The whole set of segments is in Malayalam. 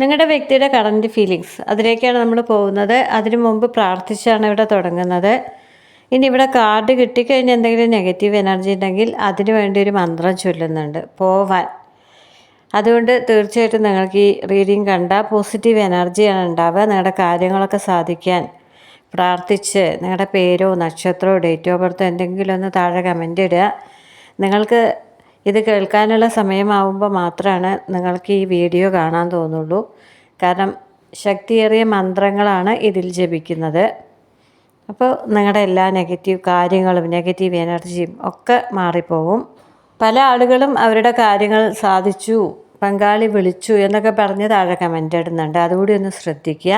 നിങ്ങളുടെ വ്യക്തിയുടെ കറന്റ് ഫീലിങ്സ് അതിലേക്കാണ് നമ്മൾ പോകുന്നത്. അതിനു മുമ്പ് പ്രാർത്ഥിച്ചാണ് ഇവിടെ തുടങ്ങുന്നത്. ഇനി ഇവിടെ കാർഡ് കിട്ടിക്കഴിഞ്ഞ് എന്തെങ്കിലും നെഗറ്റീവ് എനർജി ഉണ്ടെങ്കിൽ അതിനു വേണ്ടി ഒരു മന്ത്രം ചൊല്ലുന്നുണ്ട്. പോവാൻ. അതുകൊണ്ട് തീർച്ചയായിട്ടും നിങ്ങൾക്ക് ഈ റീഡിങ് കണ്ടാൽ പോസിറ്റീവ് എനർജിയാണ് ഉണ്ടാവുക. നിങ്ങളുടെ കാര്യങ്ങളൊക്കെ സാധിക്കാൻ പ്രാർത്ഥിച്ച് നിങ്ങളുടെ പേരോ നക്ഷത്രമോ ഡേറ്റ് ഓഫ് ബർത്തോ എന്തെങ്കിലും ഒന്ന് താഴെ കമന്റ് ഇടുക. നിങ്ങൾക്ക് ഇത് കേൾക്കാനുള്ള സമയമാവുമ്പോൾ മാത്രമാണ് നിങ്ങൾക്ക് ഈ വീഡിയോ കാണാൻ തോന്നുള്ളൂ. കാരണം ശക്തിയേറിയ മന്ത്രങ്ങളാണ് ഇതിൽ ജപിക്കുന്നത്. അപ്പോൾ നിങ്ങളുടെ എല്ലാ നെഗറ്റീവ് കാര്യങ്ങളും നെഗറ്റീവ് എനർജിയും ഒക്കെ മാറിപ്പോവും. പല ആളുകളും അവരുടെ കാര്യങ്ങൾ സാധിച്ചു പങ്കാളി വിളിച്ചു എന്നൊക്കെ പറഞ്ഞ് താഴെ കമന്റ് ഇടുന്നുണ്ട്. അതുകൂടി ഒന്ന് ശ്രദ്ധിക്കുക.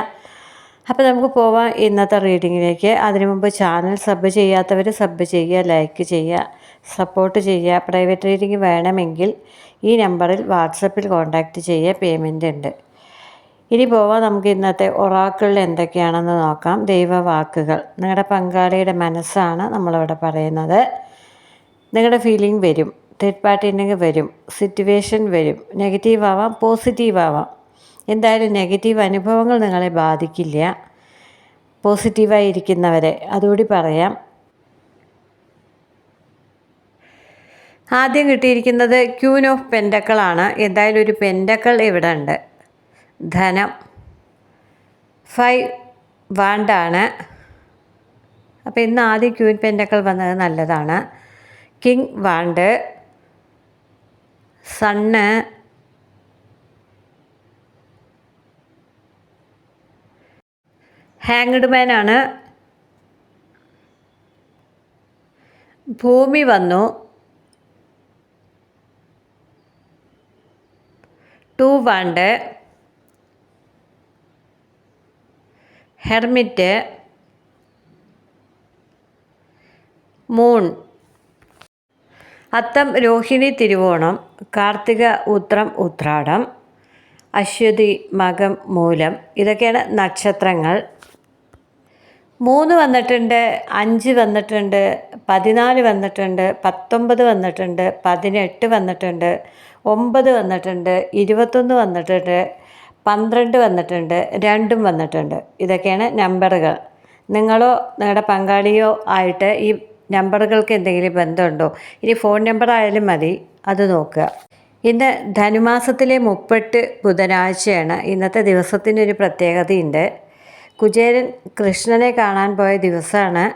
അപ്പോൾ നമുക്ക് പോവാം ഇന്നത്തെ റീഡിങ്ങിലേക്ക്. അതിനു മുമ്പ് ചാനൽ സബ് ചെയ്യാത്തവർ സബ് ചെയ്യുക ലൈക്ക് ചെയ്യുക. സപ്പോർട്ട് ചെയ്യുക. പ്രൈവറ്റ് റീഡിങ് വേണമെങ്കിൽ ഈ നമ്പറിൽ വാട്സപ്പിൽ കോൺടാക്റ്റ് ചെയ്യുക. പേയ്മെന്റ് ഉണ്ട്. ഇനി പോവാം. നമുക്ക് ഇന്നത്തെ ഒറാക്കിളിൽ എന്തൊക്കെയാണെന്ന് നോക്കാം. ദൈവവാക്കുകൾ. നിങ്ങളുടെ പങ്കാളിയുടെ മനസ്സാണ് നമ്മളിവിടെ പറയുന്നത്. നിങ്ങളുടെ ഫീലിംഗ് വരും. തേർഡ് പാർട്ടി ഉണ്ടെങ്കിൽ വരും. സിറ്റുവേഷൻ വരും. നെഗറ്റീവ് ആവാം പോസിറ്റീവ് ആവാം. എന്തായാലും നെഗറ്റീവ് അനുഭവങ്ങൾ നിങ്ങളെ ബാധിക്കില്ല. പോസിറ്റീവായി ഇരിക്കുന്നവരെ. അതുകൂടി പറയാം. ആദ്യം കിട്ടിയിരിക്കുന്നത് ക്യൂൻ ഓഫ് പെന്റക്കളാണ് എന്തായാലും ഒരു പെന്റക്കൾ ഇവിടെ ഉണ്ട് ധനം. ഫൈവ് വാണ്ടാണ്. അപ്പോൾ ഇന്ന് ആദ്യം ക്യൂൻ പെന്റക്കൾ വന്നത് നല്ലതാണ്. King wand. സണ്ണ്. ഹാങ്ഡ് മാനാണ്. ഭൂമി വന്നു. Two wand. Hermit. Moon. Atham Rohini Thiruvonam. Karthika Uthram Uthradam. Ashwathi Makam Moolam. ഇതൊക്കെയാണ് നക്ഷത്രങ്ങൾ. മൂന്ന് വന്നിട്ടുണ്ട് അഞ്ച് വന്നിട്ടുണ്ട് പതിനാല് വന്നിട്ടുണ്ട് പത്തൊമ്പത് വന്നിട്ടുണ്ട് പതിനെട്ട് വന്നിട്ടുണ്ട് ഒമ്പത് വന്നിട്ടുണ്ട് ഇരുപത്തൊന്ന് വന്നിട്ടുണ്ട് പന്ത്രണ്ട് വന്നിട്ടുണ്ട് രണ്ടും വന്നിട്ടുണ്ട്. ഇതൊക്കെയാണ് നമ്പറുകൾ. നിങ്ങളോ നിങ്ങളുടെ പങ്കാളിയോ ആയിട്ട് ഈ നമ്പറുകൾക്ക് എന്തെങ്കിലും ബന്ധമുണ്ടോ? ഇനി ഫോൺ നമ്പർ ആയാലും മതി. അത് നോക്കുക. ഇന്ന് ധനുമാസത്തിലെ മുപ്പെട്ട് ബുധനാഴ്ചയാണ്. ഇന്നത്തെ ദിവസത്തിനൊരു പ്രത്യേകതയുണ്ട്. കുചേരൻ കൃഷ്ണനെ കാണാൻ പോയ ദിവസമാണ്.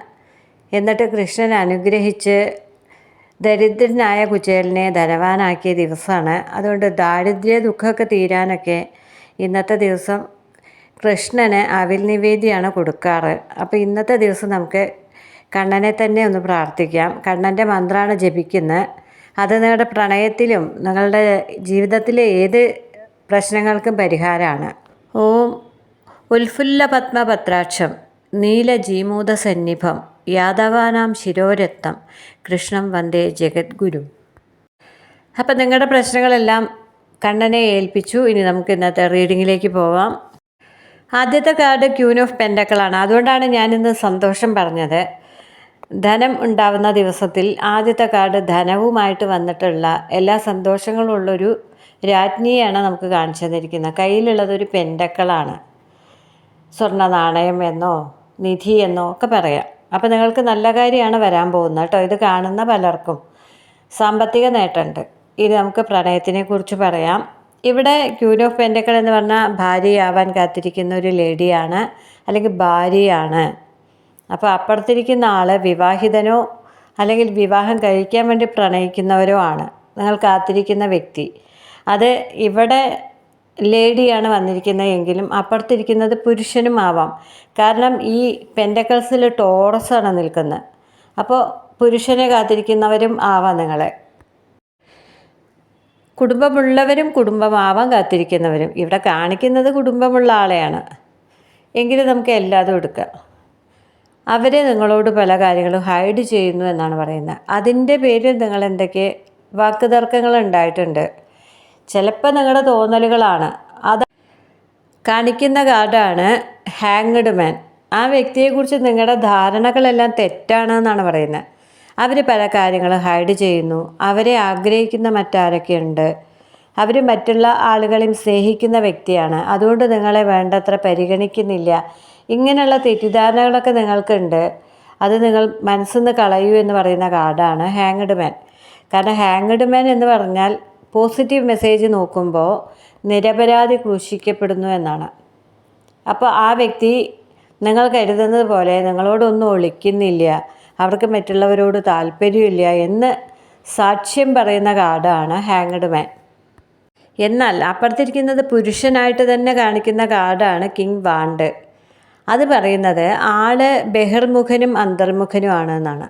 എന്നിട്ട് കൃഷ്ണൻ അനുഗ്രഹിച്ച് ദരിദ്രനായ കുചേരനെ ധനവാനാക്കിയ ദിവസമാണ്. അതുകൊണ്ട് ദാരിദ്ര്യ ദുഃഖമൊക്കെ തീരാനൊക്കെ ഇന്നത്തെ ദിവസം കൃഷ്ണന് അവിൽ നിവേദ്യമാണ് കൊടുക്കാറ്. അപ്പോൾ ഇന്നത്തെ ദിവസം നമുക്ക് കണ്ണനെ തന്നെ ഒന്ന് പ്രാർത്ഥിക്കാം. കണ്ണന്റെ മന്ത്രമാണ് ജപിക്കുന്നത്. അത് നിങ്ങളുടെ പ്രണയത്തിലും നിങ്ങളുടെ ജീവിതത്തിലെ ഏത് പ്രശ്നങ്ങൾക്കും പരിഹാരമാണ്. ഓം ഉൽഫുല്ല പത്മപത്രാക്ഷം നീലജീമൂത സന്നിഭം യാദവാനാം ശിരോരത്നം കൃഷ്ണം വന്ദേ ജഗദ്ഗുരു. അപ്പം നിങ്ങളുടെ പ്രശ്നങ്ങളെല്ലാം കണ്ണനെ ഏൽപ്പിച്ചു. ഇനി നമുക്ക് ഇന്നത്തെ റീഡിങ്ങിലേക്ക് പോവാം. ആദ്യത്തെ കാർഡ് ക്യൂൻ ഓഫ് പെൻഡക്കളാണ് അതുകൊണ്ടാണ് ഞാനിന്ന് സന്തോഷം പറഞ്ഞത്. ധനം ഉണ്ടാവുന്ന ദിവസത്തിൽ ആദ്യത്തെ കാർഡ് ധനവുമായിട്ട് വന്നിട്ടുള്ള എല്ലാ സന്തോഷങ്ങളും ഉള്ളൊരു രാജ്ഞിയാണ് നമുക്ക് കാണിച്ചു തന്നിരിക്കുന്നത്. കയ്യിലുള്ളതൊരു പെൻഡക്കളാണ് സ്വർണ നാണയം എന്നോ നിധി എന്നോ ഒക്കെ പറയാം. അപ്പോൾ നിങ്ങൾക്ക് നല്ല കാര്യമാണ് വരാൻ പോകുന്നത് കേട്ടോ. ഇത് കാണുന്ന പലർക്കും സാമ്പത്തിക നേട്ടമുണ്ട്. ഇനി നമുക്ക് പ്രണയത്തിനെ കുറിച്ച് പറയാം. ഇവിടെ ക്യൂൻ ഓഫ് പെൻഡക്കൾ എന്ന് പറഞ്ഞാൽ ഭാര്യയാവാൻ കാത്തിരിക്കുന്ന ഒരു ലേഡിയാണ് അല്ലെങ്കിൽ ഭാര്യയാണ്. അപ്പോൾ അപ്പുറത്തിരിക്കുന്ന ആൾ വിവാഹിതനോ അല്ലെങ്കിൽ വിവാഹം കഴിക്കാൻ വേണ്ടി പ്രണയിക്കുന്നവരോ ആണ്. നിങ്ങൾ കാത്തിരിക്കുന്ന വ്യക്തി. അത് ഇവിടെ ലേഡിയാണ് വന്നിരിക്കുന്നത് എങ്കിലും അപ്പുറത്തിരിക്കുന്നത് പുരുഷനും ആവാം. കാരണം ഈ പെന്റക്കൾസിൽ ടോറസാണ് നിൽക്കുന്നത്. അപ്പോൾ പുരുഷനെ കാത്തിരിക്കുന്നവരും ആവാം നിങ്ങളെ. കുടുംബമുള്ളവരും കുടുംബമാവാൻ കാത്തിരിക്കുന്നവരും. ഇവിടെ കാണിക്കുന്നത് കുടുംബമുള്ള ആളെയാണ്. എങ്കിലും നമുക്ക് എല്ലാതും എടുക്കാം. അവരെ നിങ്ങളോട് പല കാര്യങ്ങളും ഹൈഡ് ചെയ്യുന്നു എന്നാണ് പറയുന്നത്. അതിന്റെ പേരിൽ നിങ്ങൾ എന്തൊക്കെ വാക്കുതർക്കങ്ങൾ ഉണ്ടായിട്ടുണ്ട്? ചിലപ്പോൾ നിങ്ങളുടെ തോന്നലുകളാണ്. അത് കാണിക്കുന്ന കാർഡാണ് ഹാങ്ഡ് മാൻ ആ വ്യക്തിയെക്കുറിച്ച് നിങ്ങളുടെ ധാരണകളെല്ലാം തെറ്റാണ് എന്നാണ് പറയുന്നത് അവർ പല കാര്യങ്ങൾ ഹൈഡ് ചെയ്യുന്നു. അവരെ ആഗ്രഹിക്കുന്ന മറ്റാരൊക്കെയുണ്ട്. അവർ മറ്റുള്ള ആളുകളെയും സ്നേഹിക്കുന്ന വ്യക്തിയാണ്. അതുകൊണ്ട് നിങ്ങളെ വേണ്ടത്ര പരിഗണിക്കുന്നില്ല. ഇങ്ങനെയുള്ള തെറ്റിദ്ധാരണകളൊക്കെ നിങ്ങൾക്കുണ്ട്. അത് നിങ്ങൾ മനസ്സിൽ നിന്ന് കളയൂ എന്ന് പറയുന്ന കാർഡാണ് ഹാങ്ഡ് മാൻ കാരണം ഹാങ്ഡ് മാൻ എന്ന് പറഞ്ഞാൽ പോസിറ്റീവ് മെസ്സേജ് നോക്കുമ്പോൾ നിരപരാധി ക്രൂശിക്കപ്പെടുന്നു എന്നാണ്. അപ്പോൾ ആ വ്യക്തി നിങ്ങൾ കരുതുന്നത് പോലെ നിങ്ങളോടൊന്നും ഒളിക്കുന്നില്ല അവർക്ക് മറ്റുള്ളവരോട് താല്പര്യമില്ല എന്ന് സാക്ഷ്യം പറയുന്ന കാർഡാണ് ഹാങ്ഡ് മാൻ എന്നാൽ അപ്പുറത്തിരിക്കുന്നത് പുരുഷനായിട്ട് തന്നെ കാണിക്കുന്ന കാർഡാണ് കിങ് വാണ്ട് അത് പറയുന്നത് ആൾ ബഹിർമുഖനും അന്തർമുഖനുമാണ് എന്നാണ്.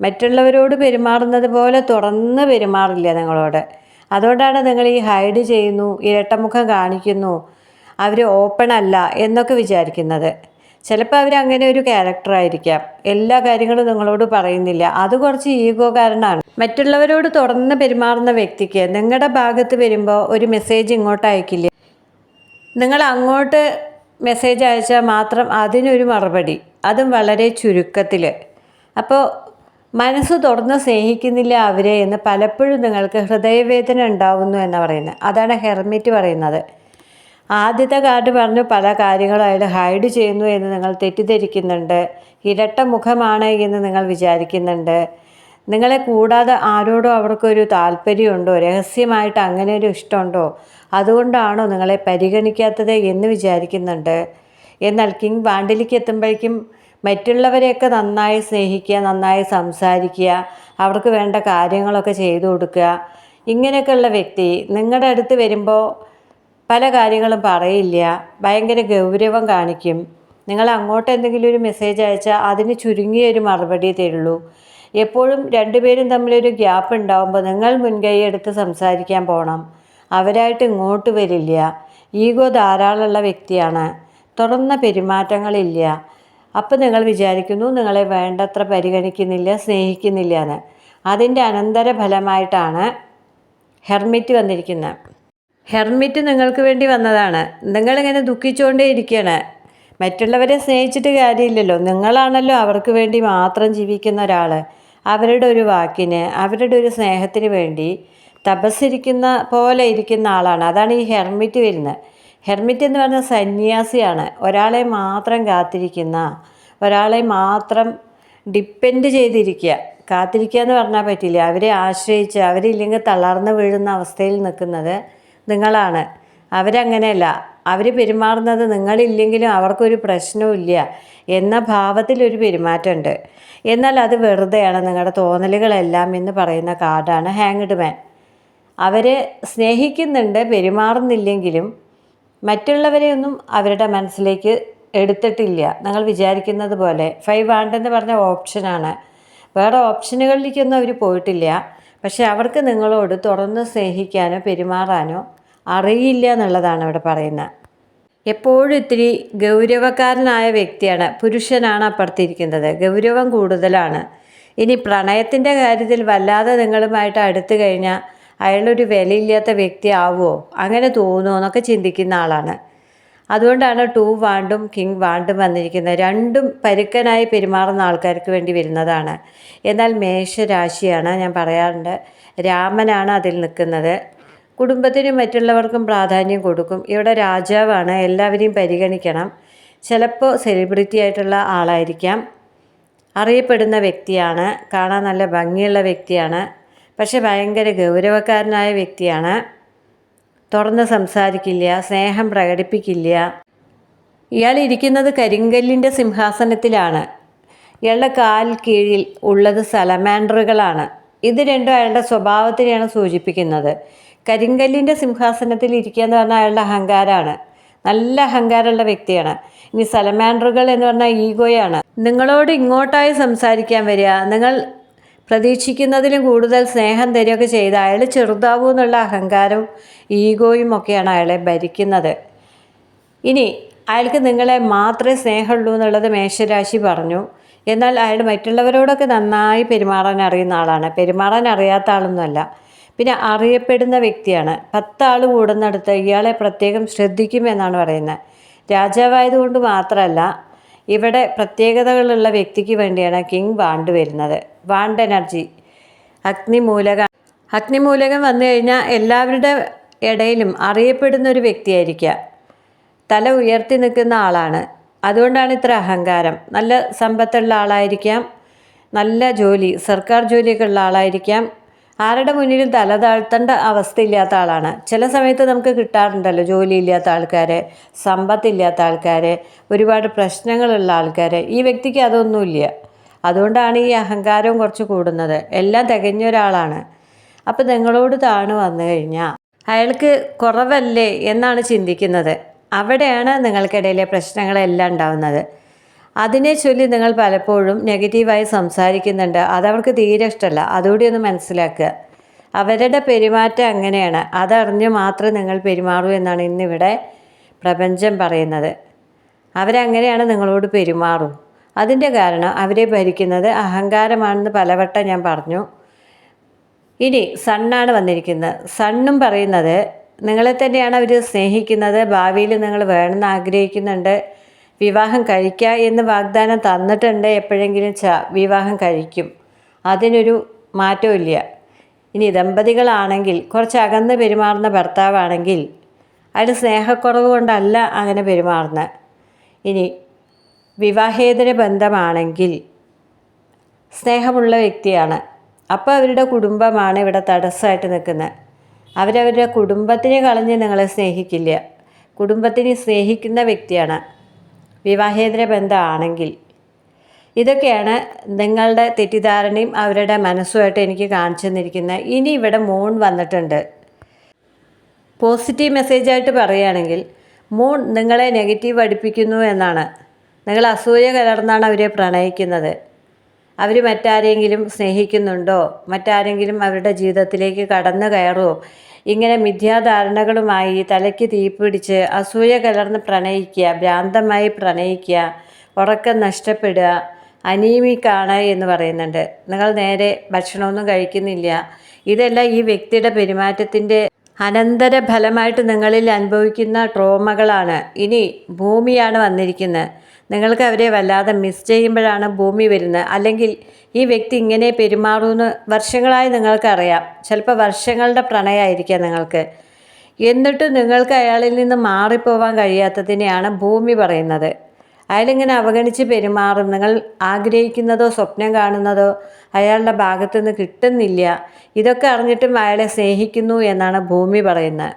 മറ്റുള്ളവരോട് പെരുമാറുന്നത് പോലെ തുറന്ന് പെരുമാറില്ല നിങ്ങളോട്. അതുകൊണ്ടാണ് നിങ്ങൾ ഈ ഹൈഡ് ചെയ്യുന്നു ഇരട്ടമുഖം കാണിക്കുന്നു. അവർ ഓപ്പൺ അല്ല എന്നൊക്കെ വിചാരിക്കുന്നത്. ചിലപ്പോൾ അവർ അങ്ങനെ ഒരു ക്യാരക്ടറായിരിക്കാം എല്ലാ കാര്യങ്ങളും നിങ്ങളോട് പറയുന്നില്ല. അത് കുറച്ച് ഈഗോ കാരണമാണ് മറ്റുള്ളവരോട് തുറന്ന് പെരുമാറുന്ന വ്യക്തിക്ക് നിങ്ങളുടെ ഭാഗത്ത് വരുമ്പോൾ ഒരു മെസ്സേജ് ഇങ്ങോട്ട് അയക്കില്ല. നിങ്ങൾ അങ്ങോട്ട് മെസ്സേജ് അയച്ചാൽ മാത്രം അതിനൊരു മറുപടി. അതും വളരെ ചുരുക്കത്തിൽ അപ്പോൾ മനസ്സ് തുറന്ന് സ്നേഹിക്കുന്നില്ല അവരെ എന്ന് പലപ്പോഴും നിങ്ങൾക്ക് ഹൃദയവേദന ഉണ്ടാവുന്നു എന്ന് പറയുന്നത്. അതാണ് ഹെർമിറ്റ് പറയുന്നത്. ആദ്യത്തെ കാർഡ് പറഞ്ഞു പല കാര്യങ്ങളും അയാൾ ഹൈഡ് ചെയ്യുന്നു എന്ന് നിങ്ങൾ തെറ്റിദ്ധരിക്കുന്നുണ്ട്. ഇരട്ട മുഖമാണ് എന്ന് നിങ്ങൾ വിചാരിക്കുന്നുണ്ട്. നിങ്ങളെ കൂടാതെ ആരോടോ അവർക്കൊരു താല്പര്യമുണ്ടോ? രഹസ്യമായിട്ട് അങ്ങനെ ഒരു ഇഷ്ടമുണ്ടോ? അതുകൊണ്ടാണോ നിങ്ങളെ പരിഗണിക്കാത്തത് എന്ന് വിചാരിക്കുന്നുണ്ട്. എന്നാൽ കിങ് വാണ്ടിലേക്ക് എത്തുമ്പോഴേക്കും മറ്റുള്ളവരെയൊക്കെ നന്നായി സ്നേഹിക്കുക നന്നായി സംസാരിക്കുക അവർക്ക് വേണ്ട കാര്യങ്ങളൊക്കെ ചെയ്തു കൊടുക്കുക. ഇങ്ങനെയൊക്കെയുള്ള വ്യക്തി നിങ്ങളുടെ അടുത്ത് വരുമ്പോൾ പല കാര്യങ്ങളും പറയില്ല ഭയങ്കര ഗൗരവം കാണിക്കും. നിങ്ങൾ അങ്ങോട്ട് എന്തെങ്കിലും ഒരു മെസ്സേജ് അയച്ചാൽ അതിന് ചുരുങ്ങിയ ഒരു മറുപടി തരുള്ളൂ. എപ്പോഴും രണ്ടുപേരും തമ്മിലൊരു ഗ്യാപ്പ് ഉണ്ടാകുമ്പോൾ നിങ്ങൾ മുൻകൈ എടുത്ത് സംസാരിക്കാൻ പോകണം അവരായിട്ട് ഇങ്ങോട്ട് വരില്ല. ഈഗോ ധാരാളമുള്ള വ്യക്തിയാണ്. തുറന്ന പെരുമാറ്റങ്ങളില്ല. അപ്പം നിങ്ങൾ വിചാരിക്കുന്നു നിങ്ങളെ വേണ്ടത്ര പരിഗണിക്കുന്നില്ല സ്നേഹിക്കുന്നില്ല എന്ന്. അതിന്റെ അനന്തര ഫലമായിട്ടാണ് ഹെർമിറ്റ് വന്നിരിക്കുന്നത്. ഹെർമിറ്റ് നിങ്ങൾക്ക് വേണ്ടി വന്നതാണ്. നിങ്ങളിങ്ങനെ ദുഃഖിച്ചുകൊണ്ടേ ഇരിക്കുകയാണ് മറ്റുള്ളവരെ സ്നേഹിച്ചിട്ട് കാര്യമില്ലല്ലോ. നിങ്ങളാണല്ലോ അവർക്ക് വേണ്ടി മാത്രം ജീവിക്കുന്ന ഒരാൾ അവരുടെ ഒരു വാക്കിന് അവരുടെ ഒരു സ്നേഹത്തിന് വേണ്ടി തപസ്സിരിക്കുന്ന പോലെ ഇരിക്കുന്ന ആളാണ്. അതാണ് ഈ ഹെർമിറ്റ് വരുന്നത്. ഹെർമിറ്റ് എന്ന് പറഞ്ഞാൽ സന്യാസിയാണ്. ഒരാളെ മാത്രം കാത്തിരിക്കുന്ന ഒരാളെ മാത്രം ഡിപ്പെൻഡ് ചെയ്തിരിക്കുക. കാത്തിരിക്കുക എന്ന് പറഞ്ഞാൽ പറ്റില്ല. അവരെ ആശ്രയിച്ച് അവരില്ലെങ്കിൽ തളർന്നു വീഴുന്ന അവസ്ഥയിൽ നിൽക്കുന്നത് നിങ്ങളാണ്. അവരങ്ങനെയല്ല. അവർ പെരുമാറുന്നത് നിങ്ങളില്ലെങ്കിലും അവർക്കൊരു പ്രശ്നവുമില്ല എന്ന ഭാവത്തിലൊരു പെരുമാറ്റമുണ്ട്. എന്നാൽ അത് വെറുതെയാണ്. നിങ്ങളുടെ തോന്നലുകളെല്ലാം എന്ന് പറയുന്ന കാർഡാണ് ഹാങ്ഡ് മാൻ അവരെ സ്നേഹിക്കുന്നുണ്ട് പെരുമാറുന്നില്ലെങ്കിലും മറ്റുള്ളവരെയൊന്നും അവരുടെ മനസ്സിലേക്ക് എടുത്തിട്ടില്ല. നിങ്ങൾ വിചാരിക്കുന്നത് പോലെ ഫൈവ് ആണ്ടെന്ന് പറഞ്ഞ ഓപ്ഷനാണ് വേറെ ഓപ്ഷനുകളിലേക്കൊന്നും അവർ പോയിട്ടില്ല. പക്ഷേ അവർക്ക് നിങ്ങളോട് തുറന്ന് സ്നേഹിക്കാനോ പെരുമാറാനോ അറിയില്ല എന്നുള്ളതാണ് ഇവിടെ പറയുന്നത്. എപ്പോഴും ഇത്തിരി ഗൗരവക്കാരനായ വ്യക്തിയാണ്. പുരുഷനാണ് അപ്പുറത്തിരിക്കുന്നത്. ഗൗരവം കൂടുതലാണ്. ഇനി പ്രണയത്തിന്റെ കാര്യത്തിൽ വല്ലാതെ നിങ്ങളുമായിട്ട് അടുത്തു കഴിഞ്ഞാൽ അയാളൊരു വിലയില്ലാത്ത വ്യക്തി ആവുമോ അങ്ങനെ തോന്നുമോ എന്നൊക്കെ ചിന്തിക്കുന്ന ആളാണ്. അതുകൊണ്ടാണ് ടു വാണ്ടും കിങ് വാണ്ടും വന്നിരിക്കുന്നത്. രണ്ടും പരുക്കനായി പെരുമാറുന്ന ആൾക്കാർക്ക് വേണ്ടി വരുന്നതാണ്. എന്നാൽ മേഷരാശിയാണ് ഞാൻ പറയാറുണ്ട്. രാമനാണ് അതിൽ നിൽക്കുന്നത്. കുടുംബത്തിനും മറ്റുള്ളവർക്കും പ്രാധാന്യം കൊടുക്കും. ഇവിടെ രാജാവാണ്. എല്ലാവരെയും പരിഗണിക്കണം. ചിലപ്പോൾ സെലിബ്രിറ്റി ആയിട്ടുള്ള ആളായിരിക്കാം. അറിയപ്പെടുന്ന വ്യക്തിയാണ്. കാണാൻ നല്ല ഭംഗിയുള്ള വ്യക്തിയാണ്. പക്ഷെ ഭയങ്കര ഗൗരവക്കാരനായ വ്യക്തിയാണ്. തുറന്ന് സംസാരിക്കില്ല സ്നേഹം പ്രകടിപ്പിക്കില്ല. ഇയാൾ ഇരിക്കുന്നത് കരിങ്കല്ലിന്റെ സിംഹാസനത്തിലാണ്. ഇയാളുടെ കാൽ കീഴിൽ ഉള്ളത് സലമാൻഡറുകളാണ്. ഇത് രണ്ടും അയാളുടെ സ്വഭാവത്തിനെയാണ് സൂചിപ്പിക്കുന്നത്. കരിങ്കല്ലിന്റെ സിംഹാസനത്തിൽ ഇരിക്കുക എന്ന് പറഞ്ഞാൽ അയാളുടെ അഹങ്കാരമാണ്. നല്ല അഹങ്കാരമുള്ള വ്യക്തിയാണ്. ഇനി സലമാൻഡറുകൾ എന്ന് പറഞ്ഞാൽ ഈഗോയാണ്. നിങ്ങളോട് ഇങ്ങോട്ടായി സംസാരിക്കാൻ വരിക. നിങ്ങൾ പ്രതീക്ഷിക്കുന്നതിലും കൂടുതൽ സ്നേഹം തരികയൊക്കെ ചെയ്ത് അയാൾ ചെറുതാവൂ എന്നുള്ള അഹങ്കാരവും ഈഗോയും ഒക്കെയാണ് അയാളെ ഭരിക്കുന്നത്. ഇനി അയാൾക്ക് നിങ്ങളെ മാത്രമേ സ്നേഹമുള്ളൂ എന്നുള്ളത് മേഷരാശി പറഞ്ഞു. എന്നാൽ അയാൾ മറ്റുള്ളവരോടൊക്കെ നന്നായി പെരുമാറാൻ അറിയുന്ന ആളാണ്. പെരുമാറാൻ അറിയാത്ത ആളൊന്നുമല്ല. പിന്നെ അറിയപ്പെടുന്ന വ്യക്തിയാണ്. പത്താൾ കൂടുന്നിടത്ത് ഇയാളെ പ്രത്യേകം ശ്രദ്ധിക്കുമെന്നാണ് പറയുന്നത്. രാജാവായതുകൊണ്ട് മാത്രമല്ല ഇവിടെ പ്രത്യേകതകളുള്ള വ്യക്തിക്ക് വേണ്ടിയാണ് കിങ് വാണ്ട് വരുന്നത്. വാണ്ട് എനർജി അഗ്നിമൂലക. അഗ്നിമൂലകം വന്നു കഴിഞ്ഞാൽ എല്ലാവരുടെ ഇടയിലും അറിയപ്പെടുന്ന ഒരു വ്യക്തിയായിരിക്കുക. തല ഉയർത്തി നിൽക്കുന്ന ആളാണ്. അതുകൊണ്ടാണ് ഇത്ര അഹങ്കാരം. നല്ല സമ്പത്തുള്ള ആളായിരിക്കാം. നല്ല ജോലി സർക്കാർ ജോലിയൊക്കെ ഉള്ള ആളായിരിക്കാം. ആരുടെ മുന്നിലും തല താഴ്ത്തേണ്ട അവസ്ഥയില്ലാത്ത ആളാണ്. ചില സമയത്ത് നമുക്ക് കിട്ടാറുണ്ടല്ലോ ജോലിയില്ലാത്ത ആൾക്കാരെ സമ്പത്തില്ലാത്ത ആൾക്കാരെ ഒരുപാട് പ്രശ്നങ്ങളുള്ള ആൾക്കാരെ. ഈ വ്യക്തിക്ക് അതൊന്നുമില്ല. അതുകൊണ്ടാണ് ഈ അഹങ്കാരം കുറച്ച് കൂടുന്നത്. എല്ലാം തികഞ്ഞ ഒരാളാണ്. അപ്പം നിങ്ങളോട് താണു വന്നു കഴിഞ്ഞാൽ അയാൾക്ക് കുറവല്ലേ എന്നാണ് ചിന്തിക്കുന്നത്. അവിടെയാണ് നിങ്ങൾക്കിടയിലെ പ്രശ്നങ്ങളെല്ലാം ഉണ്ടാവുന്നത്. അതിനെ ചൊല്ലി നിങ്ങൾ പലപ്പോഴും നെഗറ്റീവായി സംസാരിക്കുന്നുണ്ട്. അതവർക്ക് തീരെ ഇഷ്ടമല്ല. അതുകൂടി ഒന്ന് മനസ്സിലാക്കുക. അവരുടെ പെരുമാറ്റം അങ്ങനെയാണ്. അതറിഞ്ഞ് മാത്രം നിങ്ങൾ പെരുമാറൂ എന്നാണ് ഇന്നിവിടെ പ്രപഞ്ചം പറയുന്നത്. അവരങ്ങനെയാണ് നിങ്ങളോട് പെരുമാറും. അതിന്റെ കാരണം അവരെ ഭരിക്കുന്നത് അഹങ്കാരമാണെന്ന് പലവട്ടം ഞാൻ പറഞ്ഞു. ഇനി സണ്ണാണ് വന്നിരിക്കുന്നത്. സണ്ണും പറയുന്നത് നിങ്ങളെ തന്നെയാണ് അവർ സ്നേഹിക്കുന്നത്. ഭാവിയിൽ നിങ്ങൾ വേണമെന്ന് ആഗ്രഹിക്കുന്നുണ്ട്. വിവാഹം കഴിക്കുക എന്ന് വാഗ്ദാനം തന്നിട്ടുണ്ട്. എപ്പോഴെങ്കിലും ച വിവാഹം കഴിക്കും. അതിനൊരു മാറ്റവും ഇല്ല. ഇനി ദമ്പതികളാണെങ്കിൽ കുറച്ച് അകന്ന് പെരുമാറുന്ന ഭർത്താവാണെങ്കിൽ അയാൾ സ്നേഹക്കുറവ് കൊണ്ടല്ല അങ്ങനെ പെരുമാറുന്നത്. ഇനി വിവാഹേതര ബന്ധമാണെങ്കിൽ സ്നേഹമുള്ള വ്യക്തിയാണ്. അപ്പോൾ അവരുടെ കുടുംബമാണ് ഇവിടെ തടസ്സമായിട്ട് നിൽക്കുന്നത്. അവരവരുടെ കുടുംബത്തിനെ കളഞ്ഞ് നിങ്ങളെ സ്നേഹിക്കില്ല. കുടുംബത്തിനെ സ്നേഹിക്കുന്ന വ്യക്തിയാണ് വിവാഹേതര ബന്ധമാണെങ്കിൽ ഇതൊക്കെയാണ് നിങ്ങളുടെ തെറ്റിദ്ധാരണയും അവരുടെ മനസ്സുമായിട്ട് എനിക്ക് കാണിച്ചു തന്നിരിക്കുന്നത് ഇനി ഇവിടെ മൂൺ വന്നിട്ടുണ്ട്. പോസിറ്റീവ് മെസ്സേജായിട്ട് പറയുകയാണെങ്കിൽ മൂൺ നിങ്ങളെ നെഗറ്റീവ് അടുപ്പിക്കുന്നു എന്നാണ്. നിങ്ങൾ അസൂയ കലർന്നാണ് അവരെ പ്രണയിക്കുന്നത്. അവർ മറ്റാരെങ്കിലും സ്നേഹിക്കുന്നുണ്ടോ? മറ്റാരെങ്കിലും അവരുടെ ജീവിതത്തിലേക്ക് കടന്നു കയറുമോ ഇങ്ങനെ മിഥ്യാധാരണകളുമായി തലയ്ക്ക് തീപിടിച്ച് അസൂയ കലർന്ന് പ്രണയിക്കുക ഭ്രാന്തമായി പ്രണയിക്കുക ഉറക്കം നഷ്ടപ്പെടുക അനീമിക്കാണ് എന്ന് പറയുന്നുണ്ട്. നിങ്ങൾ നേരെ ഭക്ഷണമൊന്നും കഴിക്കുന്നില്ല. ഇതെല്ലാം ഈ വ്യക്തിയുടെ പെരുമാറ്റത്തിന്റെ അനന്തര ഫലമായിട്ട് നിങ്ങളിൽ അനുഭവിക്കുന്ന ട്രോമകളാണ്. ഇനി ഭൂമിയാണ് വന്നിരിക്കുന്നത്. നിങ്ങൾക്ക് അവരെ വല്ലാതെ മിസ് ചെയ്യുമ്പോഴാണ് ഭൂമി വരുന്നത്. അല്ലെങ്കിൽ ഈ വ്യക്തി ഇങ്ങനെ പെരുമാറുമെന്ന് വർഷങ്ങളായി നിങ്ങൾക്കറിയാം. ചിലപ്പോൾ വർഷങ്ങളുടെ പ്രണയമായിരിക്കാം നിങ്ങൾക്ക്. എന്നിട്ടും നിങ്ങൾക്ക് അയാളിൽ നിന്ന് മാറിപ്പോവാൻ കഴിയാത്തതിനെയാണ് ഭൂമി പറയുന്നത്. അയാളിങ്ങനെ അവഗണിച്ച് പെരുമാറും. നിങ്ങൾ ആഗ്രഹിക്കുന്നതോ സ്വപ്നം കാണുന്നതോ അയാളുടെ ഭാഗത്തുനിന്ന് കിട്ടുന്നില്ല. ഇതൊക്കെ അറിഞ്ഞിട്ടും അയാളെ സ്നേഹിക്കുന്നു എന്നാണ് ഭൂമി പറയുന്നത്.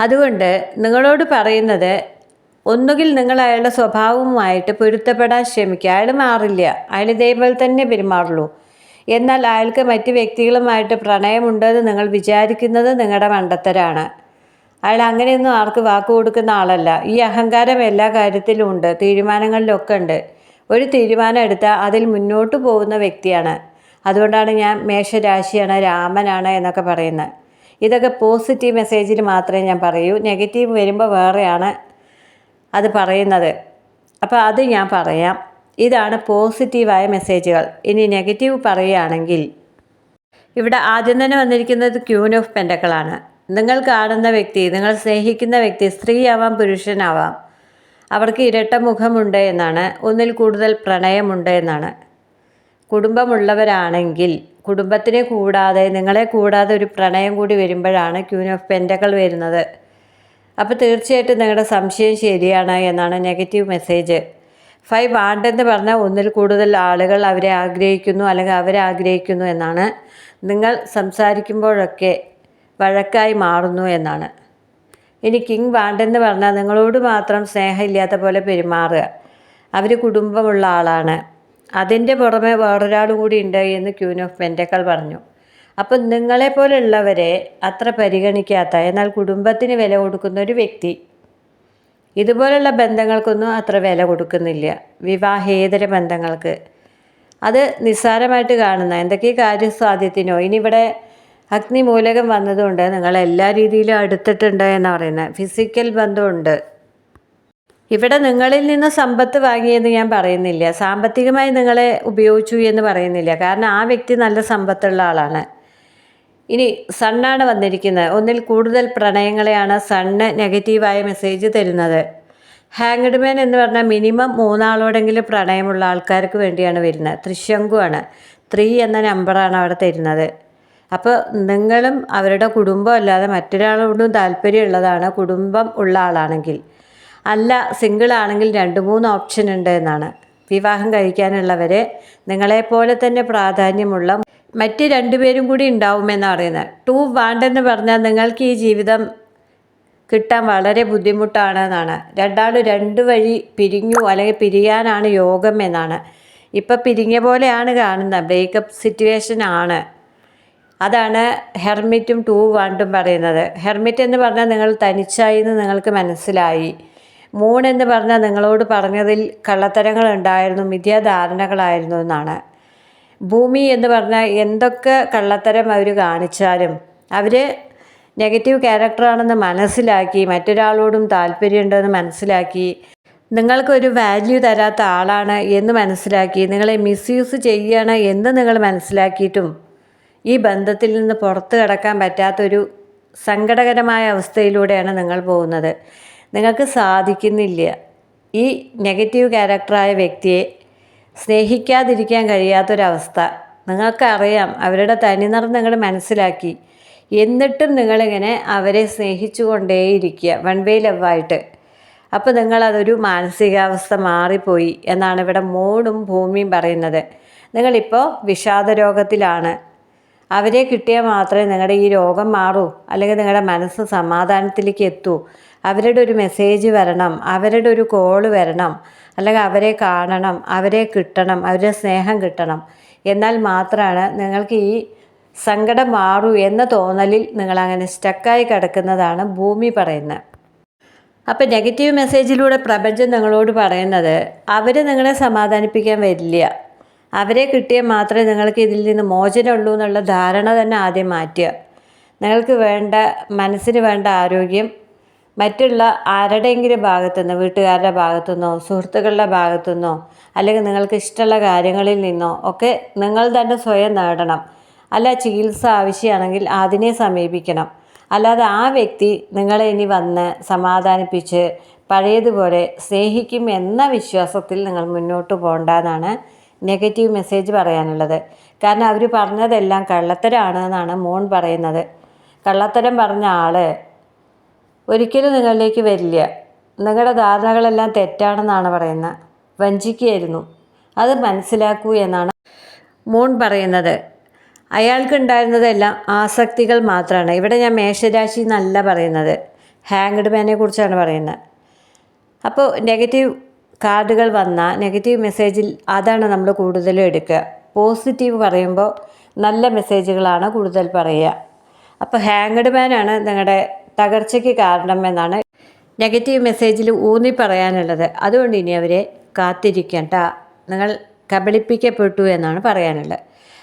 അതുകൊണ്ട് നിങ്ങളോട് പറയുന്നത് ഒന്നുകിൽ നിങ്ങൾ അയാളുടെ സ്വഭാവവുമായിട്ട് പൊരുത്തപ്പെടാൻ ശ്രമിക്കുക. അയാൾ മാറില്ല. അയാൾ ഇതേപോലെ തന്നെ പെരുമാറുള്ളൂ. എന്നാൽ അയാൾക്ക് മറ്റ് വ്യക്തികളുമായിട്ട് പ്രണയമുണ്ടെന്ന് നിങ്ങൾ വിചാരിക്കുന്നത് നിങ്ങളുടെ മണ്ടത്തരാണ്. അയാൾ അങ്ങനെയൊന്നും ആർക്ക് വാക്ക് കൊടുക്കുന്ന ആളല്ല. ഈ അഹങ്കാരം എല്ലാ കാര്യത്തിലും ഉണ്ട്. തീരുമാനങ്ങളിലൊക്കെ ഉണ്ട്. ഒരു തീരുമാനം എടുത്താൽ അതിൽ മുന്നോട്ട് പോകുന്ന വ്യക്തിയാണ്. അതുകൊണ്ടാണ് ഞാൻ മേഷരാശിയാണ് രാമനാണ് എന്നൊക്കെ പറയുന്നത്. ഇതൊക്കെ പോസിറ്റീവ് മെസ്സേജിൽ മാത്രമേ ഞാൻ പറയൂ. നെഗറ്റീവ് വരുമ്പോൾ വേറെയാണ്. അത് പറയുന്നത്. അപ്പോൾ അത് ഞാൻ പറയാം. ഇതാണ് പോസിറ്റീവായ മെസ്സേജുകൾ. ഇനി നെഗറ്റീവ് പറയുകയാണെങ്കിൽ ഇവിടെ ആദ്യം തന്നെ വന്നിരിക്കുന്നത് ക്യൂൻ ഓഫ് പെൻഡക്കളാണ് നിങ്ങൾ കാണുന്ന വ്യക്തി നിങ്ങൾ സ്നേഹിക്കുന്ന വ്യക്തി സ്ത്രീയാവാം പുരുഷനാവാം. അവർക്ക് ഇരട്ട മുഖമുണ്ട് എന്നാണ്. ഒന്നിൽ കൂടുതൽ പ്രണയമുണ്ട് എന്നാണ്. കുടുംബമുള്ളവരാണെങ്കിൽ കുടുംബത്തിനെ കൂടാതെ നിങ്ങളെ കൂടാതെ ഒരു പ്രണയം കൂടി വരുമ്പോഴാണ് ക്യൂൻ ഓഫ് പെൻഡക്കൾ വരുന്നത്. അപ്പോൾ തീർച്ചയായിട്ടും നിങ്ങളുടെ സംശയം ശരിയാണ് എന്നാണ് നെഗറ്റീവ് മെസ്സേജ്. ഫൈവ് വാണ്ടെന്ന് പറഞ്ഞാൽ ഒന്നിൽ കൂടുതൽ ആളുകൾ അവരെ ആഗ്രഹിക്കുന്നു അല്ലെങ്കിൽ അവരെ ആഗ്രഹിക്കുന്നു എന്നാണ്. നിങ്ങൾ സംസാരിക്കുമ്പോഴൊക്കെ വഴക്കായി മാറുന്നു എന്നാണ്. ഇനി കിങ് വാണ്ടെന്ന് പറഞ്ഞാൽ നിങ്ങളോട് മാത്രം സ്നേഹമില്ലാത്ത പോലെ പെരുമാറുക. അവർ കുടുംബമുള്ള ആളാണ്. അതിന്റെ പുറമെ വേറൊരാൾ കൂടി ഉണ്ട് എന്ന് ക്യൂൻ ഓഫ് പെന്റക്കൾ പറഞ്ഞു. അപ്പം നിങ്ങളെപ്പോലുള്ളവരെ അത്ര പരിഗണിക്കാത്ത എന്നാൽ കുടുംബത്തിന് വില കൊടുക്കുന്ന ഒരു വ്യക്തി ഇതുപോലുള്ള ബന്ധങ്ങൾക്കൊന്നും അത്ര വില കൊടുക്കുന്നില്ല. വിവാഹേതര ബന്ധങ്ങൾക്ക്. അത് നിസ്സാരമായിട്ട് കാണുന്ന എന്തൊക്കെ കാര്യസാധ്യത്തിനോ ഇനി ഇവിടെ അഗ്നി മൂലകം വന്നതുകൊണ്ട് നിങ്ങൾ എല്ലാ രീതിയിലും അടുത്തിട്ടുണ്ട് എന്ന് പറയുന്നത് ഫിസിക്കൽ ബന്ധമുണ്ട്. ഇവിടെ നിങ്ങളിൽ നിന്ന് സമ്പത്ത് വാങ്ങിയെന്ന് ഞാൻ പറയുന്നില്ല. സാമ്പത്തികമായി നിങ്ങളെ ഉപയോഗിച്ചു എന്ന് പറയുന്നില്ല. കാരണം ആ വ്യക്തി നല്ല സമ്പത്തുള്ള ആളാണ്. ഇനി സണ്ണാണ് വന്നിരിക്കുന്നത്. ഒന്നിൽ കൂടുതൽ പ്രണയങ്ങളെയാണ് സണ്ണ് നെഗറ്റീവായ മെസ്സേജ് തരുന്നത്. ഹാങ്ഡ് മാൻ എന്ന് പറഞ്ഞാൽ മിനിമം മൂന്നാളോടെങ്കിലും പ്രണയമുള്ള ആൾക്കാർക്ക് വേണ്ടിയാണ് വരുന്നത്. തൃശങ്കുവാണ് ത്രീ എന്ന നമ്പറാണ് അവിടെ തരുന്നത്. അപ്പോൾ നിങ്ങളും അവരുടെ കുടുംബം അല്ലാതെ മറ്റൊരാളോടും താല്പര്യമുള്ളതാണ് കുടുംബം ഉള്ള ആളാണെങ്കിൽ. അല്ല സിംഗിൾ ആണെങ്കിൽ രണ്ട് മൂന്ന് ഓപ്ഷൻ ഉണ്ട് എന്നാണ്. വിവാഹം കഴിക്കാനുള്ളവരെ നിങ്ങളെപ്പോലെ തന്നെ പ്രാധാന്യമുള്ള മറ്റ് രണ്ടുപേരും കൂടി ഉണ്ടാവുമെന്നാണ് അറിയുന്നത് ടു വാണ്ടെന്ന് പറഞ്ഞാൽ നിങ്ങൾക്ക് ഈ ജീവിതം കിട്ടാൻ വളരെ ബുദ്ധിമുട്ടാണ് എന്നാണ് രണ്ടാൾ രണ്ട് വഴി പിരിഞ്ഞു അല്ലെങ്കിൽ പിരിയാനാണ് യോഗം എന്നാണ്. ഇപ്പം പിരിഞ്ഞ പോലെയാണ് കാണുന്നത് ബ്രേക്കപ്പ് സിറ്റുവേഷൻ ആണ്. അതാണ് ഹെർമിറ്റും ടു വാണ്ടും പറയുന്നത്. ഹെർമിറ്റ് എന്ന് പറഞ്ഞാൽ നിങ്ങൾ തനിച്ചായി എന്ന് നിങ്ങൾക്ക് മനസ്സിലായി. മൂൺ എന്ന് പറഞ്ഞാൽ നിങ്ങളോട് പറഞ്ഞതിൽ കള്ളത്തരങ്ങൾ ഉണ്ടായിരുന്നു മിഥ്യാധാരണകളായിരുന്നു എന്നാണ്. ഭൂമി എന്ന് പറഞ്ഞാൽ എന്തൊക്കെ കള്ളത്തരം അവർ കാണിച്ചാലും അവർ നെഗറ്റീവ് ക്യാരക്ടറാണെന്ന് മനസ്സിലാക്കി മറ്റൊരാളോടും താല്പര്യമുണ്ടെന്ന് മനസ്സിലാക്കി നിങ്ങൾക്കൊരു വാല്യൂ തരാത്ത ആളാണ് എന്ന് മനസ്സിലാക്കി നിങ്ങളെ മിസ്യൂസ് ചെയ്യുകയാണ് എന്ന് നിങ്ങൾ മനസ്സിലാക്കിയിട്ടും ഈ ബന്ധത്തിൽ നിന്ന് പുറത്തു കിടക്കാൻ പറ്റാത്തൊരു സങ്കടകരമായ അവസ്ഥയിലൂടെയാണ് നിങ്ങൾ പോകുന്നത്. നിങ്ങൾക്ക് സാധിക്കുന്നില്ല. ഈ നെഗറ്റീവ് ക്യാരക്ടറായ വ്യക്തിയെ സ്നേഹിക്കാതിരിക്കാൻ കഴിയാത്തൊരവസ്ഥ. നിങ്ങൾക്കറിയാം അവരുടെ തനിനിറം നിങ്ങൾ മനസ്സിലാക്കി. എന്നിട്ടും നിങ്ങളിങ്ങനെ അവരെ സ്നേഹിച്ചു കൊണ്ടേയിരിക്കുക വൺ വേ ലവായിട്ട്. അപ്പോൾ നിങ്ങളതൊരു മാനസികാവസ്ഥ മാറിപ്പോയി എന്നാണ് ഇവിടെ മൂടും ഭൂമിയും പറയുന്നത്. നിങ്ങളിപ്പോൾ വിഷാദ രോഗത്തിലാണ് അവരെ കിട്ടിയാൽ മാത്രമേ നിങ്ങളുടെ ഈ രോഗം മാറൂ അല്ലെങ്കിൽ നിങ്ങളുടെ മനസ്സ് സമാധാനത്തിലേക്ക് എത്തൂ. അവരുടെ ഒരു മെസ്സേജ് വരണം അവരുടെ ഒരു കോൾ വരണം അല്ലെങ്കിൽ അവരെ കാണണം അവരെ കിട്ടണം അവരുടെ സ്നേഹം കിട്ടണം. എന്നാൽ മാത്രമാണ് നിങ്ങൾക്ക് ഈ സങ്കടം മാറൂ എന്ന തോന്നലിൽ നിങ്ങളങ്ങനെ സ്റ്റക്കായി കിടക്കുന്നതാണ് ഭൂമി പറയുന്നത്. അപ്പം നെഗറ്റീവ് മെസ്സേജിലൂടെ പ്രപഞ്ചം നിങ്ങളോട് പറയുന്നത് അവർ നിങ്ങളെ സമാധാനിപ്പിക്കാൻ വരില്ല. അവരെ കിട്ടിയാൽ മാത്രമേ നിങ്ങൾക്ക് ഇതിൽ നിന്ന് മോചനമുള്ളൂ എന്നുള്ള ധാരണ തന്നെ ആദ്യം മാറ്റുക. നിങ്ങൾക്ക് വേണ്ട മനസ്സിന് വേണ്ട ആരോഗ്യം മറ്റുള്ള ആരുടെയെങ്കിലും ഭാഗത്തുനിന്ന് വീട്ടുകാരുടെ ഭാഗത്തുനിന്നോ സുഹൃത്തുക്കളുടെ ഭാഗത്തുനിന്നോ അല്ലെങ്കിൽ നിങ്ങൾക്ക് ഇഷ്ടമുള്ള കാര്യങ്ങളിൽ നിന്നോ ഒക്കെ നിങ്ങൾ തന്നെ സ്വയം നേടണം. അല്ല ചികിത്സ ആവശ്യമാണെങ്കിൽ അതിനെ സമീപിക്കണം. അല്ലാതെ ആ വ്യക്തി നിങ്ങളെ ഇനി വന്ന് സമാധാനിപ്പിച്ച് പഴയതുപോലെ സ്നേഹിക്കും എന്ന വിശ്വാസത്തിൽ നിങ്ങൾ മുന്നോട്ട് പോകണ്ടെന്നാണ് നെഗറ്റീവ് മെസ്സേജ് പറയാനുള്ളത്. കാരണം അവർ പറഞ്ഞതെല്ലാം കള്ളത്തരമാണ് എന്നാണ് മോൺ പറയുന്നത്. കള്ളത്തരം പറഞ്ഞ ആൾ ഒരിക്കലും നിങ്ങളിലേക്ക് വരില്ല. നിങ്ങളുടെ ധാരണകളെല്ലാം തെറ്റാണെന്നാണ് പറയുന്നത്. വഞ്ചിക്കുകയായിരുന്നു. അത് മനസ്സിലാക്കൂ എന്നാണ് മോൺ പറയുന്നത്. അയാൾക്കുണ്ടായിരുന്നതെല്ലാം ആസക്തികൾ മാത്രമാണ്. ഇവിടെ ഞാൻ മേഷരാശി എന്നല്ല പറയുന്നത്. ഹാങ്ഡ് മാനെ കുറിച്ചാണ് പറയുന്നത്. അപ്പോൾ നെഗറ്റീവ് കാർഡുകൾ വന്നാൽ നെഗറ്റീവ് മെസ്സേജിൽ അതാണ് നമ്മൾ കൂടുതലും എടുക്കുക. പോസിറ്റീവ് പറയുമ്പോൾ നല്ല മെസ്സേജുകളാണ് കൂടുതൽ പറയുക. അപ്പോൾ ഹാങ്ഡ് മാനാണ് നിങ്ങളുടെ തകർച്ചയ്ക്ക് കാരണമെന്നാണ് നെഗറ്റീവ് മെസ്സേജിൽ ഊന്നി പറയാനുള്ളത്. അതുകൊണ്ട് ഇനി അവരെ കാത്തിരിക്കണ്ട. നിങ്ങൾ കബളിപ്പിക്കപ്പെട്ടു എന്നാണ് പറയാനുള്ളത്.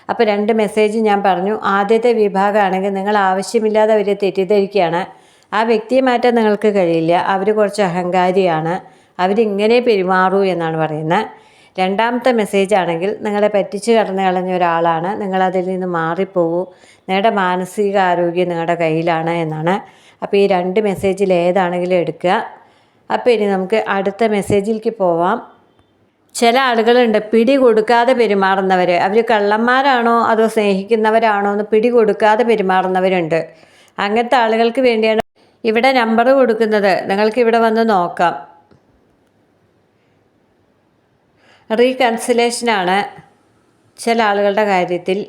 അപ്പോൾ രണ്ട് മെസ്സേജ് ഞാൻ പറഞ്ഞു. ആദ്യത്തെ വിഭാഗമാണെങ്കിൽ നിങ്ങൾ ആവശ്യമില്ലാതെ അവരെ തെറ്റിദ്ധരിക്കുകയാണ്. ആ വ്യക്തിയെ മാറ്റാൻ നിങ്ങൾക്ക് കഴിയില്ല. അവർ കുറച്ച് അഹങ്കാരിയാണ്. അവരിങ്ങനെ പെരുമാറൂ എന്നാണ് പറയുന്നത്. രണ്ടാമത്തെ മെസ്സേജ് ആണെങ്കിൽ നിങ്ങളെ പറ്റിച്ച് കടന്നു കളഞ്ഞ ഒരാളാണ്. നിങ്ങളതിൽ നിന്ന് മാറിപ്പോകൂ. നിങ്ങളുടെ മാനസികാരോഗ്യം നിങ്ങളുടെ കയ്യിലാണ് എന്നാണ് അപ്പോൾ ഈ രണ്ട് മെസ്സേജിൽ ഏതാണെങ്കിലും എടുക്കുക. അപ്പോൾ ഇനി നമുക്ക് അടുത്ത മെസ്സേജിലേക്ക് പോവാം. ചില ആളുകളുണ്ട് പിടി കൊടുക്കാതെ പെരുമാറുന്നവർ അവർ കള്ളന്മാരാണോ അതോ സ്നേഹിക്കുന്നവരാണോ എന്ന് പിടി കൊടുക്കാതെ പെരുമാറുന്നവരുണ്ട്. അങ്ങനത്തെ ആളുകൾക്ക് വേണ്ടിയാണ് ഇവിടെ നമ്പർ കൊടുക്കുന്നത്. നിങ്ങൾക്ക് ഇവിടെ വന്ന് നോക്കാം. റീകൺസിലേഷനാണ് ചില ആളുകളുടെ കാര്യത്തിൽ.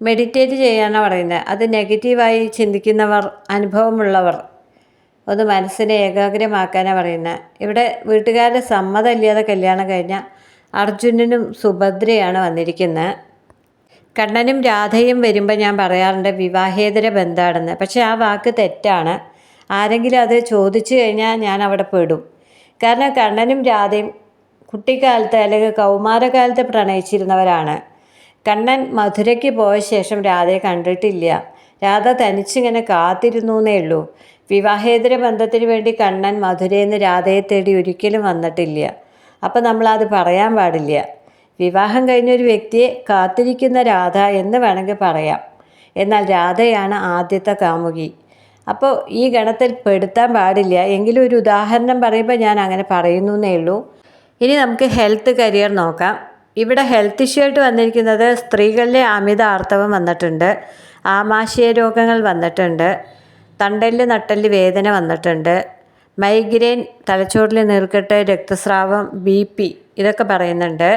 മെഡിറ്റേറ്റ് ചെയ്യാനാണ് പറയുന്നത് അത് നെഗറ്റീവായി ചിന്തിക്കുന്നവർ അനുഭവമുള്ളവർ ഒന്ന് മനസ്സിനെ ഏകാഗ്രമാക്കാനാണ് പറയുന്നത് ഇവിടെ വീട്ടുകാരുടെ സമ്മതമില്ലാതെ കല്യാണം കഴിഞ്ഞ അർജുനനും സുഭദ്രയാണ് വന്നിരിക്കുന്നത് കണ്ണനും രാധയും വരുമ്പോൾ ഞാൻ പറയാറുണ്ട് വിവാഹേതര ബന്ധമാണെന്ന്. പക്ഷേ ആ വാക്ക് തെറ്റാണ്. ആരെങ്കിലും അത് ചോദിച്ചു കഴിഞ്ഞാൽ ഞാൻ അവിടെ പെടും. കാരണം കണ്ണനും രാധയും കുട്ടിക്കാലത്ത് അല്ലെങ്കിൽ കൗമാരകാലത്ത് പ്രണയിച്ചിരുന്നവരാണ്. കണ്ണൻ മധുരയ്ക്ക് പോയ ശേഷം രാധയെ കണ്ടിട്ടില്ല. രാധ തനിച്ചിങ്ങനെ കാത്തിരുന്നു എന്നേ ഉള്ളൂ. വിവാഹേതര ബന്ധത്തിന് വേണ്ടി കണ്ണൻ മധുരയിൽ നിന്ന് രാധയെ തേടി ഒരിക്കലും വന്നിട്ടില്ല. അപ്പം നമ്മളത് പറയാൻ പാടില്ല. വിവാഹം കഴിഞ്ഞ ഒരു വ്യക്തിയെ കാത്തിരിക്കുന്ന രാധ എന്ന് വേണമെങ്കിൽ പറയാം. എന്നാൽ രാധയാണ് ആദ്യത്തെ കാമുകി. അപ്പോൾ ഈ ഗണത്തിൽ പെടുത്താൻ പാടില്ല. എങ്കിലും ഒരു ഉദാഹരണം പറയുമ്പോൾ ഞാൻ അങ്ങനെ പറയുന്നു എന്നേ ഉള്ളൂ. ഇനി നമുക്ക് ഹെൽത്ത് കരിയർ നോക്കാം. ഇവിടെ ഹെൽത്ത് ഇഷ്യൂ ആയിട്ട് വന്നിരിക്കുന്നത് സ്ത്രീകളിലെ അമിത ആർത്തവം വന്നിട്ടുണ്ട്. ആമാശയ രോഗങ്ങൾ വന്നിട്ടുണ്ട്. തണ്ടൽ നട്ടൽ വേദന വന്നിട്ടുണ്ട്. മൈഗ്രെയിൻ തലച്ചോറിൽ നീർക്കെട്ട് രക്തസ്രാവം ബി പി ഇതൊക്കെ പറയുന്നുണ്ട്.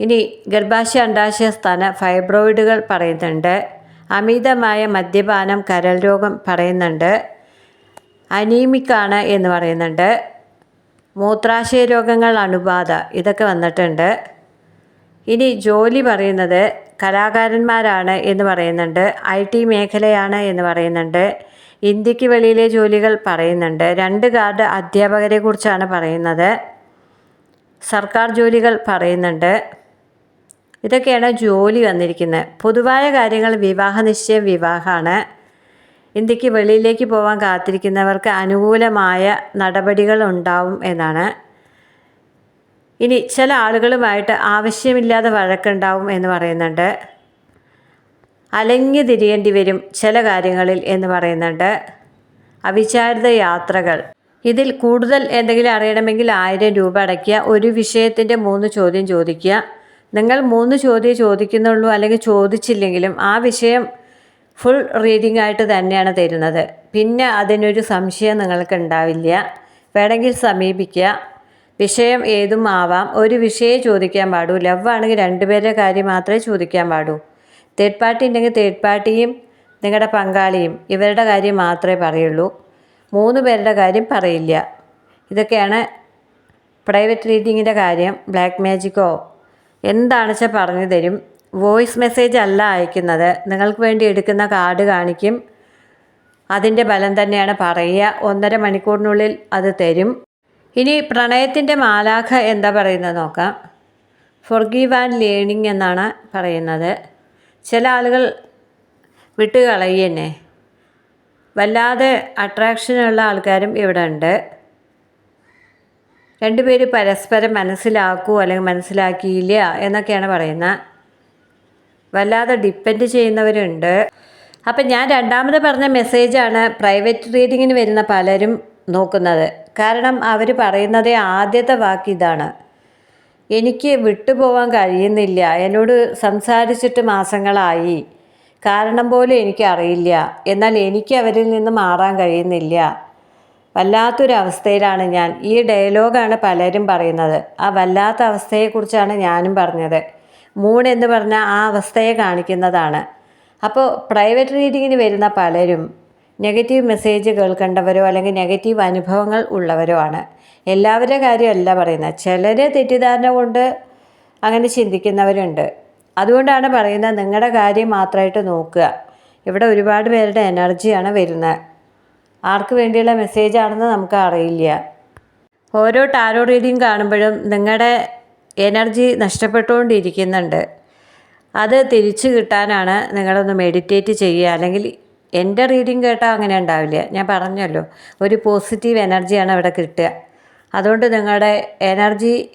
ഇനി ഗർഭാശയ അണ്ടാശയ സ്ഥാന ഫൈബ്രോയിഡുകൾ പറയുന്നുണ്ട്. അമിതമായ മദ്യപാനം കരൽ രോഗം പറയുന്നുണ്ട്. അനീമിക്കാണ് എന്ന് പറയുന്നുണ്ട്. മൂത്രാശയ രോഗങ്ങൾ അണുബാധ ഇതൊക്കെ വന്നിട്ടുണ്ട്. ഇനി ജോലി പറയുന്നത് കലാകാരന്മാരാണ് എന്ന് പറയുന്നുണ്ട്. ഐ ടി മേഖലയാണ് എന്ന് പറയുന്നുണ്ട്. ഇന്ത്യയ്ക്ക് വെളിയിലെ ജോലികൾ പറയുന്നുണ്ട്. രണ്ട് ഗാർഡ് അധ്യാപകരെ കുറിച്ചാണ് പറയുന്നത്. സർക്കാർ ജോലികൾ പറയുന്നുണ്ട്. ഇതൊക്കെയാണ് ജോലി വന്നിരിക്കുന്നത്. പൊതുവായ കാര്യങ്ങൾ വിവാഹ നിശ്ചയം വിവാഹമാണ്. ഇന്ത്യയ്ക്ക് വെളിയിലേക്ക് പോകാൻ കാത്തിരിക്കുന്നവർക്ക് അനുകൂലമായ നടപടികൾ ഉണ്ടാവും എന്നാണ്. ഇനി ചില ആളുകളുമായിട്ട് ആവശ്യമില്ലാതെ വഴക്കുണ്ടാവും എന്ന് പറയുന്നുണ്ട്. അലഞ്ഞു തിരിയേണ്ടി വരും ചില കാര്യങ്ങളിൽ എന്ന് പറയുന്നുണ്ട്. അവിചാരിത യാത്രകൾ. ഇതിൽ കൂടുതൽ എന്തെങ്കിലും അറിയണമെങ്കിൽ ആയിരം രൂപ അടയ്ക്കുക. ഒരു വിഷയത്തിന്റെ മൂന്ന് ചോദ്യം ചോദിക്കുക. നിങ്ങൾ മൂന്ന് ചോദ്യം ചോദിക്കുന്നുള്ളൂ അല്ലെങ്കിൽ ചോദിച്ചില്ലെങ്കിലും ആ വിഷയം ഫുൾ റീഡിംഗ് ആയിട്ട് തന്നെയാണ് തരുന്നത്. പിന്നെ അതിനൊരു സംശയം നിങ്ങൾക്ക് ഉണ്ടാവില്ല. വേണമെങ്കിൽ സമീപിക്കുക. വിഷയം ഏതും ആവാം. ഒരു വിഷയം ചോദിക്കാൻ പാടൂ. ലവ് ആണെങ്കിൽ രണ്ടുപേരുടെ കാര്യം മാത്രമേ ചോദിക്കാൻ പാടൂ. തേർഡ് പാർട്ടി ഉണ്ടെങ്കിൽ തേർഡ് പാർട്ടിയും നിങ്ങളുടെ പങ്കാളിയും ഇവരുടെ കാര്യം മാത്രമേ പറയുള്ളൂ. മൂന്ന് പേരുടെ കാര്യം പറയില്ല. ഇതൊക്കെയാണ് പ്രൈവറ്റ് റീഡിങ്ങിന്റെ കാര്യം. ബ്ലാക്ക് മാജിക്കോ എന്താണെന്ന് വെച്ചാൽ പറഞ്ഞു തരും? വോയിസ് മെസ്സേജ് അല്ല അയക്കുന്നത്. നിങ്ങൾക്ക് വേണ്ടി എടുക്കുന്ന കാർഡ് കാണിക്കും. അതിന്റെ ബലം തന്നെയാണ് പറയുക. ഒന്നര മണിക്കൂറിനുള്ളിൽ അത് തരും. ഇനി പ്രണയത്തിന്റെ മാലാഖ എന്താ പറയുന്നത് നോക്കാം. ഫൊർഗീവ് ആൻഡ് ലേണിംഗ് എന്നാണ് പറയുന്നത്. ചില ആളുകൾ വിട്ട് തന്നെ വല്ലാതെ അട്രാക്ഷനുള്ള ആൾക്കാരും ഇവിടെ ഉണ്ട്. രണ്ടുപേര് പരസ്പരം മനസ്സിലാക്കൂ അല്ലെങ്കിൽ മനസ്സിലാക്കിയില്ല എന്നൊക്കെയാണ് പറയുന്നത്. വല്ലാതെ ഡിപ്പെൻഡ് ചെയ്യുന്നവരുണ്ട്. അപ്പം ഞാൻ രണ്ടാമത് പറഞ്ഞ മെസ്സേജാണ് പ്രൈവറ്റ് റീഡിങ്ങിന് വരുന്ന പലരും നോക്കുന്നത്. കാരണം അവർ പറയുന്നത് ആദ്യത്തെ വാക്ക് ഇതാണ്. എനിക്ക് വിട്ടുപോകാൻ കഴിയുന്നില്ല. എന്നോട് സംസാരിച്ചിട്ട് മാസങ്ങളായി. കാരണം പോലും എനിക്കറിയില്ല എന്നാൽ എനിക്ക് അവരിൽ നിന്ന് മാറാൻ കഴിയുന്നില്ല. വല്ലാത്തൊരവസ്ഥയിലാണ് ഞാൻ. ഈ ഡയലോഗാണ് പലരും പറയുന്നത്. ആ വല്ലാത്ത അവസ്ഥയെക്കുറിച്ചാണ് ഞാനും പറഞ്ഞത്. മൂൺ എന്ന് പറഞ്ഞാൽ ആ അവസ്ഥയെ കാണിക്കുന്നതാണ്. അപ്പോൾ പ്രൈവറ്റ് റീഡിങ്ങിന് വരുന്ന പലരും നെഗറ്റീവ് മെസ്സേജ് കേൾക്കേണ്ടവരോ അല്ലെങ്കിൽ നെഗറ്റീവ് അനുഭവങ്ങൾ ഉള്ളവരോ ആണ് എല്ലാവരുടെ കാര്യമല്ല പറയുന്നത്. ചിലർ തെറ്റിദ്ധാരണ കൊണ്ട് അങ്ങനെ ചിന്തിക്കുന്നവരുണ്ട്. അതുകൊണ്ടാണ് പറയുന്നത് നിങ്ങളുടെ കാര്യം മാത്രമായിട്ട് നോക്കുക. ഇവിടെ ഒരുപാട് പേരുടെ എനർജിയാണ് വരുന്നത്. ആർക്ക് വേണ്ടിയുള്ള മെസ്സേജാണെന്ന് നമുക്ക് അറിയില്ല. ഓരോ ടാരോ റീഡിങ് കാണുമ്പോഴും നിങ്ങളുടെ എനർജി നഷ്ടപ്പെട്ടുകൊണ്ടിരിക്കുന്നുണ്ട്. അത് തിരിച്ചു കിട്ടാനാണ് നിങ്ങളൊന്ന് മെഡിറ്റേറ്റ് ചെയ്യുക. അല്ലെങ്കിൽ എന്റെ റീഡിങ് കേട്ടാൽ അങ്ങനെ ഉണ്ടാവില്ല. ഞാൻ പറഞ്ഞല്ലോ ഒരു പോസിറ്റീവ് എനർജിയാണ് അവിടെ കിട്ടുക. അതുകൊണ്ട് നിങ്ങളുടെ എനർജി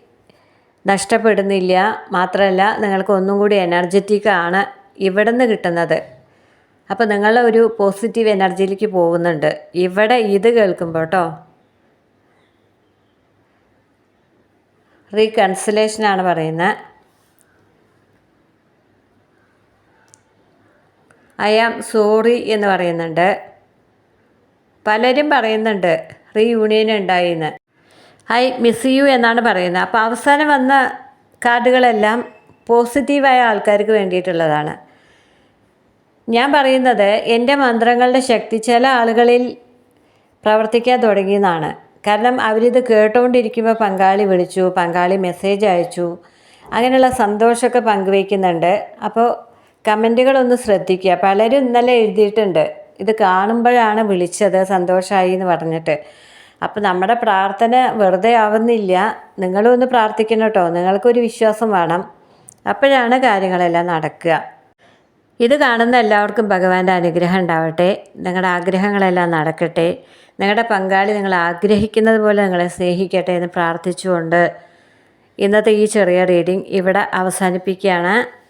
നഷ്ടപ്പെടുന്നില്ല. മാത്രമല്ല നിങ്ങൾക്ക് ഒന്നും കൂടി എനർജറ്റിക് ആണ് ഇവിടെ നിന്ന് കിട്ടുന്നത്. അപ്പോൾ നിങ്ങൾ ഒരു പോസിറ്റീവ് എനർജിയിലേക്ക് പോകുന്നുണ്ട്. ഇവിടെ ഇത് കേൾക്കുമ്പോൾ കേട്ടോ. റീകൺസിലേഷനാണ് പറയുന്നത്. ഐ ആം സോറി എന്ന് പറയുന്നുണ്ട്. പലരും പറയുന്നുണ്ട് റീയൂണിയൻ ഉണ്ടായിന്ന് ഐ മിസ് യു എന്നാണ് പറയുന്നത്. അപ്പോൾ അവസാനം വന്ന കാർഡുകളെല്ലാം പോസിറ്റീവായ ആൾക്കാർക്ക് വേണ്ടിയിട്ടുള്ളതാണ്. ഞാൻ പറയുന്നത് എന്റെ മന്ത്രങ്ങളുടെ ശക്തി ചില ആളുകളിൽ പ്രവർത്തിക്കാൻ തുടങ്ങിയെന്നാണ് കാരണം അവരിത് കേട്ടുകൊണ്ടിരിക്കുമ്പോൾ പങ്കാളി വിളിച്ചു പങ്കാളി മെസ്സേജ് അയച്ചു അങ്ങനെയുള്ള സന്തോഷമൊക്കെ പങ്കുവയ്ക്കുന്നുണ്ട്. അപ്പോൾ കമന്റുകളൊന്ന് ശ്രദ്ധിക്കുക. പലരും ഇന്നലെ എഴുതിയിട്ടുണ്ട്. ഇത് കാണുമ്പോഴാണ് വിളിച്ചത്. സന്തോഷമായി എന്ന് പറഞ്ഞിട്ട്. അപ്പോൾ നമ്മുടെ പ്രാർത്ഥന വെറുതെ ആവുന്നില്ല. നിങ്ങളും ഒന്ന് പ്രാർത്ഥിക്കണം കേട്ടോ. നിങ്ങൾക്കൊരു വിശ്വാസം വേണം. അപ്പോഴാണ് കാര്യങ്ങളെല്ലാം നടക്കുക. ഇത് കാണുന്ന എല്ലാവർക്കും ഭഗവാന്റെ അനുഗ്രഹം ഉണ്ടാവട്ടെ. നിങ്ങളുടെ ആഗ്രഹങ്ങളെല്ലാം നടക്കട്ടെ. നിങ്ങളുടെ പങ്കാളി നിങ്ങൾ ആഗ്രഹിക്കുന്നത് പോലെ നിങ്ങളെ സ്നേഹിക്കട്ടെ എന്ന് പ്രാർത്ഥിച്ചുകൊണ്ട് ഇന്നത്തെ ഈ ചെറിയ റീഡിംഗ് ഇവിടെ അവസാനിപ്പിക്കുകയാണ്.